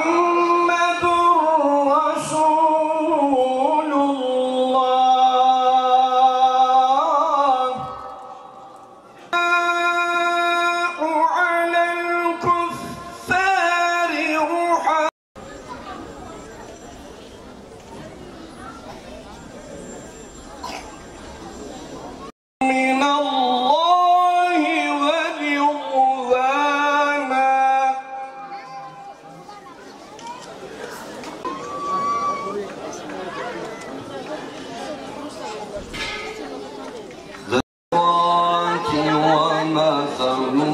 Oh!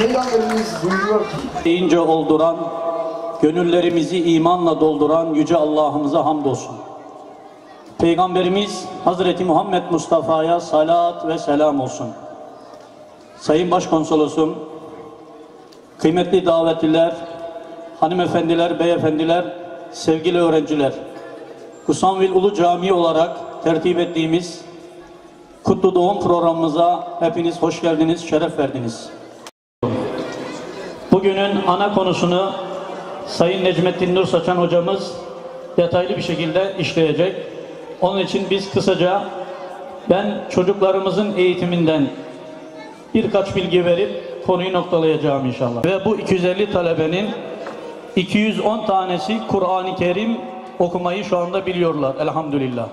Peygamberimiz buyuruyor ki deyince olduran, gönüllerimizi imanla dolduran Yüce Allah'ımıza hamdolsun. Peygamberimiz Hazreti Muhammed Mustafa'ya salat ve selam olsun. Sayın Başkonsolosum, kıymetli davetliler, hanımefendiler, beyefendiler, sevgili öğrenciler, Kusanvil Ulu Camii olarak tertip ettiğimiz Kutlu Doğum programımıza hepiniz hoş geldiniz, şeref verdiniz. Bugünün ana konusunu Sayın Necmettin Nur Saçan hocamız detaylı bir şekilde işleyecek. Onun için biz kısaca ben çocuklarımızın eğitiminden birkaç bilgi verip konuyu noktalayacağım inşallah. Ve bu 250 talebenin 210 tanesi Kur'an-ı Kerim okumayı şu anda biliyorlar elhamdülillah.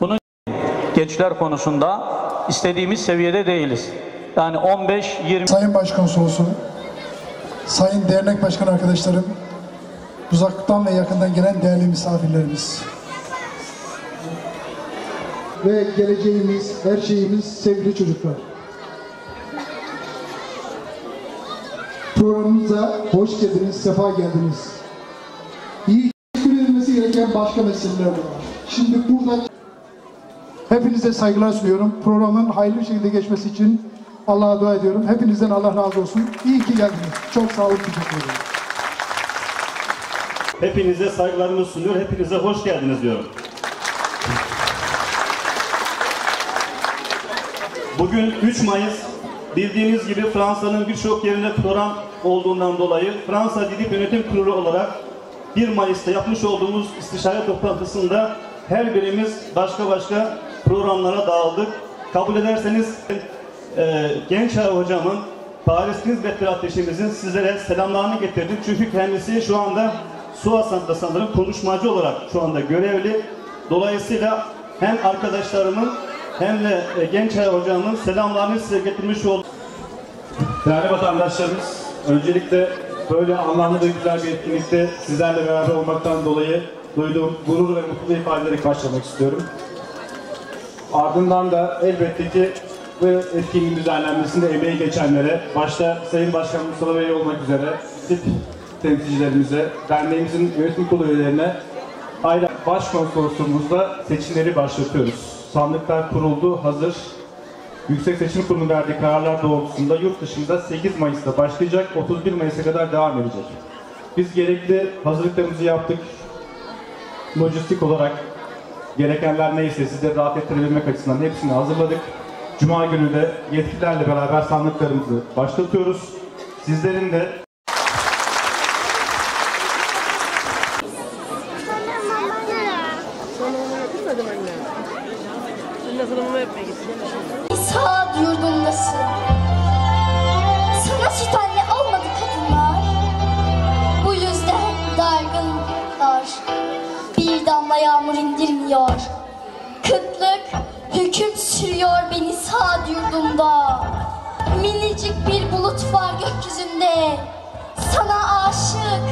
Bunun gençler konusunda istediğimiz seviyede değiliz. Yani 15-20 Sayın Başkonsolosum, Sayın Dernek Başkan arkadaşlarım, uzaktan ve yakından gelen değerli misafirlerimiz ve geleceğimiz, her şeyimiz sevgili çocuklar. Programımıza hoş geldiniz, sefa geldiniz. İyi edilmesi gereken başka meseleler var. Şimdi burada Hepinize saygılar sunuyorum. Programın hayırlı şekilde geçmesi için Allah'a dua ediyorum. Hepinizden Allah razı olsun. İyi ki geldiniz. Çok sağ olun. Teşekkür ederim. Hepinize saygılarımı sunuyor, hepinize hoş geldiniz diyorum. Bugün 3 Mayıs, bildiğiniz gibi Fransa'nın birçok yerinde program olduğundan dolayı Fransa Dili Yönetim Kurulu olarak 1 Mayıs'ta yapmış olduğumuz istişare toplantısında her birimiz başka başka programlara dağıldık. Kabul ederseniz e, Gençay hocamın Paris Hizmet Ateşimizin sizlere selamlarını getirdim. Çünkü kendisi şu anda Suasan'da sanırım konuşmacı olarak şu anda görevli. Dolayısıyla hem arkadaşlarımın hem de e, Gençay hocamın selamlarını size getirmiş oldum. Değerli vatandaşlarımız, öncelikle böyle anlamlı ve güzel bir etkinlikte sizlerle beraber olmaktan dolayı duyduğum gurur ve mutluluğu ifade ederek başlamak istiyorum. Ardından da elbette ki bu etkinliğin düzenlenmesinde emeği geçenlere, başta Sayın Başkan Mustafa Bey olmak üzere tip temsilcilerimize, derneğimizin yönetim kurulu üyelerine ayrıca başkonsolosluğumuzda seçimleri başlatıyoruz. Sandıklar kuruldu, hazır. Yüksek Seçim Kurulu verdiği kararlar doğrultusunda yurt dışında 8 Mayıs'ta başlayacak, 31 Mayıs'a kadar devam edecek. Biz gerekli hazırlıklarımızı yaptık. Lojistik olarak gerekenler neyse sizleri rahat ettirebilmek açısından hepsini hazırladık. Cuma günü de yetkililerle beraber sandıklarımızı başlatıyoruz. Sizlerin de sürüyor beni sağ yurdumda. Minicik bir bulut var gökyüzünde. Sana aşık,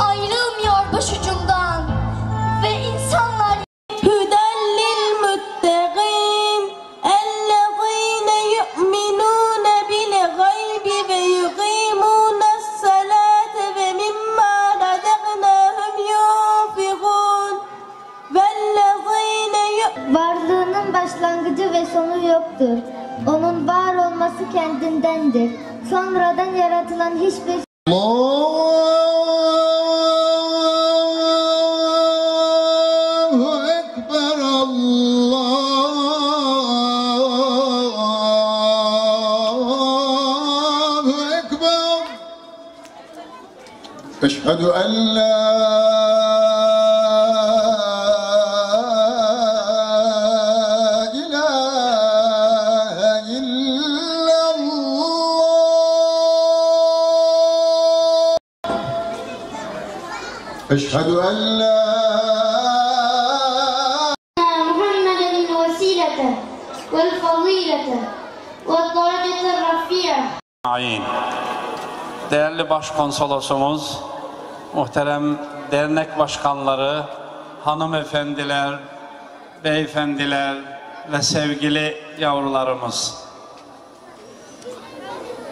ayrılmıyor yoktur. Onun var olması kendindendir. Sonradan yaratılan hiçbir Allahu Ekber Allahu Ekber Eşhedü en la أشهد أن لا محمدا الوسيلة والفضيلة والدرجة الرفيعة Ayin. Değerli Başkonsolosumuz, muhterem dernek başkanları, hanımefendiler, beyefendiler ve sevgili yavrularımız.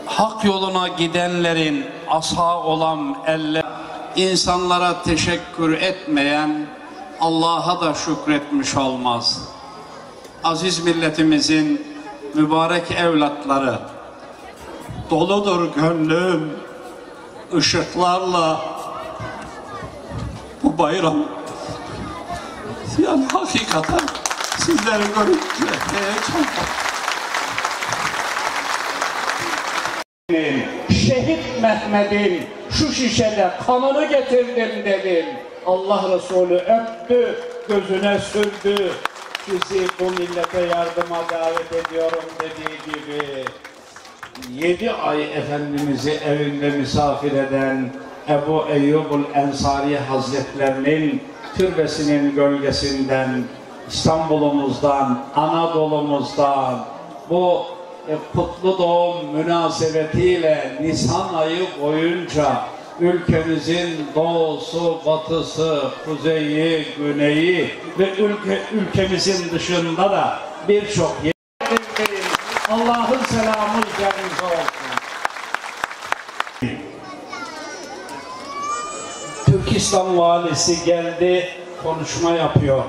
Hak yoluna gidenlerin asa olan elle insanlara teşekkür etmeyen Allah'a da şükretmiş olmaz. Aziz milletimizin mübarek evlatları, doludur gönlüm ışıklarla bu bayram. Yani hakikaten sizleri görünce heyecan Şehit Mehmet'in şu şişede kanını getirdim dedim. Allah Resulü öptü, gözüne sürdü. Sizi bu millete yardıma davet ediyorum dediği gibi. Yedi ay Efendimiz'i evinde misafir eden Ebu Eyyubul Ensari Hazretlerinin türbesinin gölgesinden İstanbul'umuzdan, Anadolu'muzdan bu e, kutlu doğum münasebetiyle Nisan ayı boyunca ülkemizin doğusu, batısı, kuzeyi, güneyi ve ülke, ülkemizin dışında da birçok yerlerin Allah'ın selamı üzerinize olsun. Türkistan valisi geldi konuşma yapıyor.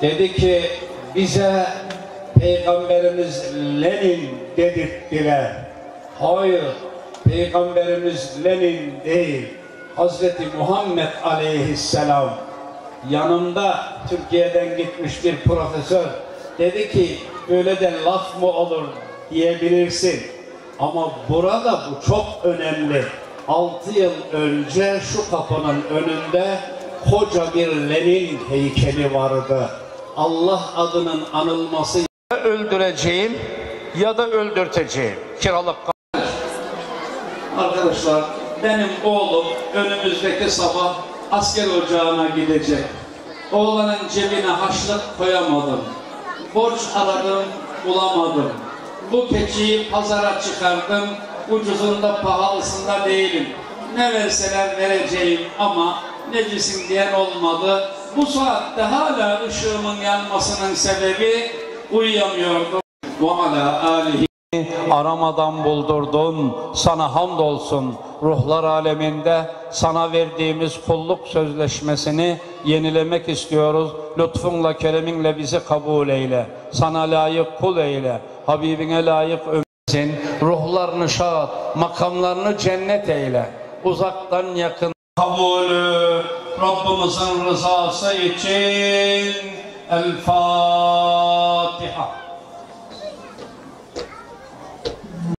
Dedi ki bize Peygamberimiz Lenin dedirttiler. Hayır, Peygamberimiz Lenin değil. Hazreti Muhammed Aleyhisselam yanımda Türkiye'den gitmiş bir profesör dedi ki böyle de laf mı olur diyebilirsin. Ama burada bu çok önemli. 6 yıl önce şu kapının önünde koca bir Lenin heykeli vardı. Allah adının anılması öldüreceğim ya da öldürteceğim. Kiralık Arkadaşlar benim oğlum önümüzdeki sabah asker ocağına gidecek. Oğlanın cebine haşlık koyamadım. Borç aradım bulamadım. Bu keçiyi pazara çıkardım. Ucuzunda pahalısında değilim. Ne verseler vereceğim ama necisin diyen olmadı. Bu saatte hala ışığımın yanmasının sebebi uyuyamıyordum. Ve ala alihi aramadan buldurdun. Sana hamdolsun. Ruhlar aleminde sana verdiğimiz kulluk sözleşmesini yenilemek istiyoruz. Lütfunla, kereminle bizi kabul eyle. Sana layık kul eyle. Habibine layık ömrün. Ruhlarını şad, makamlarını cennet eyle. Uzaktan yakın kabulü Rabbimizin rızası için El Fatiha. 你好。